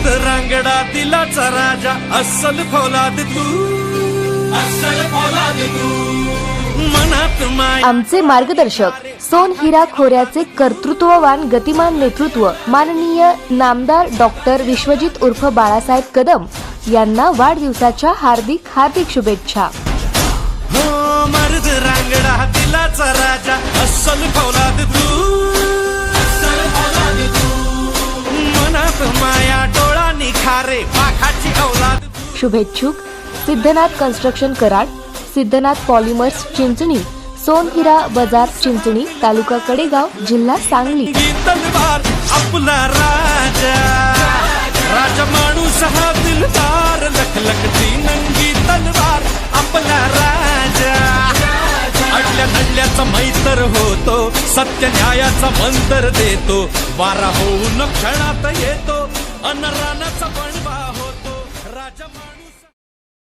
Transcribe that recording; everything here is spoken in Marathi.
मर्द रांगडा दिलाचा राजा अस्सल फौलाद तू. अस्सल फौलाद तू. आमचे मार्गदर्शक सोन हिरा खोऱ्याचे कर्तृत्ववान गतिमान नेतृत्व माननीय नामदार डॉक्टर विश्वजित उर्फ बाळासाहेब कदम यांना वाढदिवसाच्या हार्दिक हार्दिक शुभेच्छा. हो मर्द रांगडा दिलाचा शुभेच्छुक सिद्धनाथ कन्स्ट्रक्शन कराड सिद्धनाथ पॉलिमर्स चिंचणी सोनहिरा बाजार चिंचणी तालुका कडेगाव जिल्हा सांगली. आपला राजा. राजा माणूस हा दिलदार लखलखती नंगी तलवार आपला राजा. अडल्या नडल्याचा मैतर होतो सत्य न्यायाचा मंतर देतो. वारा होऊन क्षणात येतो अनरानाचा Rajamar.